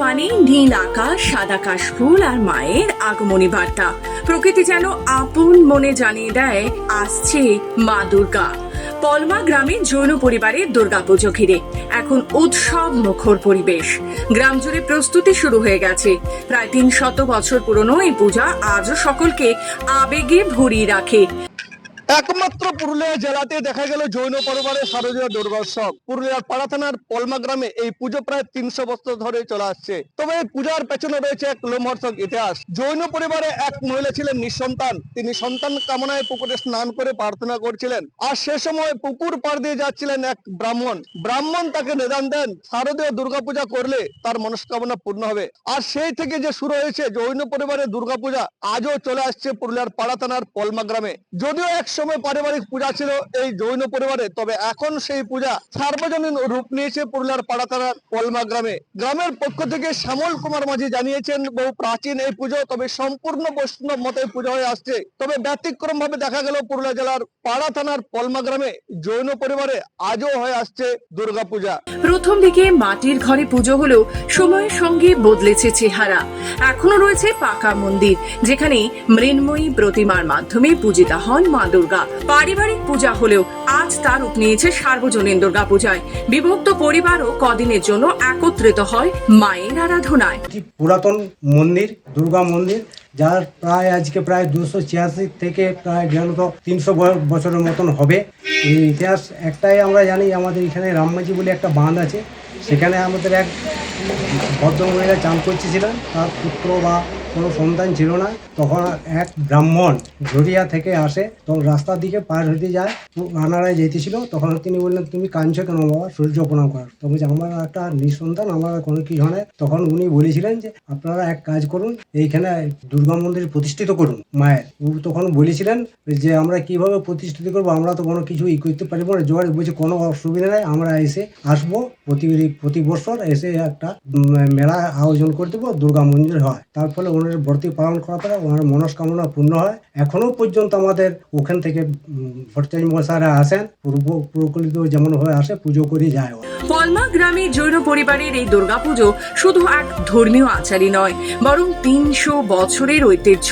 নীল আকাশ, সাদা কাশফুল আর মায়ের আগমনী বার্তা। প্রকৃতি যেন আপন মনে জানিয়ে দেয়, আসছে মা দুর্গা। পলমা গ্রামে জৈন পরিবারের দুর্গাপুজো ঘিরে। এখন উৎসব মুখর পরিবেশ। গ্রাম জুড়ে প্রস্তুতি শুরু হয়ে গেছে। প্রায় তিন শত বছর পুরনো এই পূজা আজও সকলকে আবেগে ভরিয়ে রাখে। একমাত্র পুরুলিয়া জেলাতে দেখা গেল জৈন পরিবারের শারদীয় দুর্গোৎসব। পুরুলিয়ার পাড়া থানার পলমা গ্রামে এই পুজো প্রায় তিনশো বছর ধরে চলে আসছে। তবে এই পূজার পেছনে রয়েছে এক লোমহর্ষক ইতিহাস। জৈন পরিবারে এক মহিলা ছিলেন নিঃসন্তান। তিনি সন্তান কামনায় পুকুরে স্নান করে প্রার্থনা করছিলেন। আর সে সময় পুকুর পার দিয়ে যাচ্ছিলেন এক ব্রাহ্মণ। ব্রাহ্মণ তাকে নিদান দেন, শারদীয় দুর্গাপূজা করলে তার মনস্কামনা পূর্ণ হবে। আর সেই থেকে যে শুরু হয়েছে জৈন পরিবারের দুর্গাপূজা, আজও চলে আসছে পুরুলিয়ার পাড়া থানার পলমা গ্রামে। যদিও এক সময় পারিবারিক পূজা ছিল এই জৈন পরিবারে। তবে এখন সেই পূজা সার্বজনীন রূপ নিয়েছে পুরুলিয়ার পাড়া থানার পলমা গ্রামে। গ্রামের পক্ষ থেকে শ্যামল কুমার মাঝি জানিয়েছেন, বহু প্রাচীন এই পুজো, তবে সম্পূর্ণ বৈষ্ণব মতে পুজো হয়ে আসছে। তবে ব্যতিক্রম ভাবে দেখা গেল পুরুলিয়া জেলার পাড়া থানার পলমা গ্রামে জৈন পরিবারে আজও হয়ে আসছে দুর্গাপূজা। প্রথম দিকে মাটির ঘরে পুজো হলেও সময়ের সঙ্গে বদলেছে চেহারা। এখনও রয়েছে পাকা মন্দির, যেখানে মৃন্ময়ী প্রতিমার মাধ্যমে পূজিতা হন মা দুর্গা। পারিবারিক পূজা হলেও আজ তার রূপ নিয়েছে সার্বজনীন দুর্গা পূজায়। বিভক্ত পরিবারও কদিনের জন্য একত্রিত হয় মায়ের আরাধনায়। পুরাতন মন্দির, দুর্গা মন্দির, যার প্রায় আজকে প্রায় দুশো ছিয়াশি থেকে প্রায় জানত তিনশো বছরের মতন হবে। এই ইতিহাস একটাই আমরা জানি, আমাদের এখানে রামমাঝি বলে একটা বাঁধ আছে। সেখানে আমাদের এক ভদ্রমহিলা চান করতেছিলেন তার পুত্র বা কোনো সন্তান ছিল না, তখন এক ব্রাহ্মণ ঝরিয়া থেকে আসে, তখন রাস্তার দিকে পার হতে যায় রানারায় যেতেছিল তখন তিনি বললেন, তুমি কাঁদছো কেন বাবা? সূর্য প্রণাম কর। তো বলছে, আমার একটা নিঃসন্তান, আমার কোনো কিছু হয় তখন উনি বলেছিলেন যে, আপনারা এক কাজ করুন, এইখানে দুর্গা মন্দির প্রতিষ্ঠিত করুন, মায়ের। তখন বলেছিলেন যে, আমরা কীভাবে প্রতিষ্ঠিত করব? আমরা তো কোনো কিছু ই করতে পারব না। জোয়ার বলছে, কোনো অসুবিধা নেই, আমরা এসে আসব, প্রতি প্রতি বছর এসে একটা মেলা আয়োজন করে দেবো, দুর্গা মন্দির হয়। তার ফলে ওনার ব্রতী পালন করার পরে ওনার মনস্কামনা পূর্ণ হয়। এখনও পর্যন্ত আমাদের ওখান থেকে ভট্টাচার্য মশাইরা আসেন। পূর্ব প্রকলিত যেমন হয়ে আসে পুজো করে যায়। পলমা গ্রামে জৈন পরিবারের এই দুর্গাপুজো শুধু এক ধর্মীয় আচারই নয় বরং তিনশো বছরের ঐতিহ্য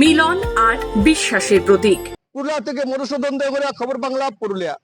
মিলন আর বিশ্বাসের প্রতীক। পুরুলিয়া থেকে মধুসূদন দেবরা খবর বাংলা পুরুলিয়া।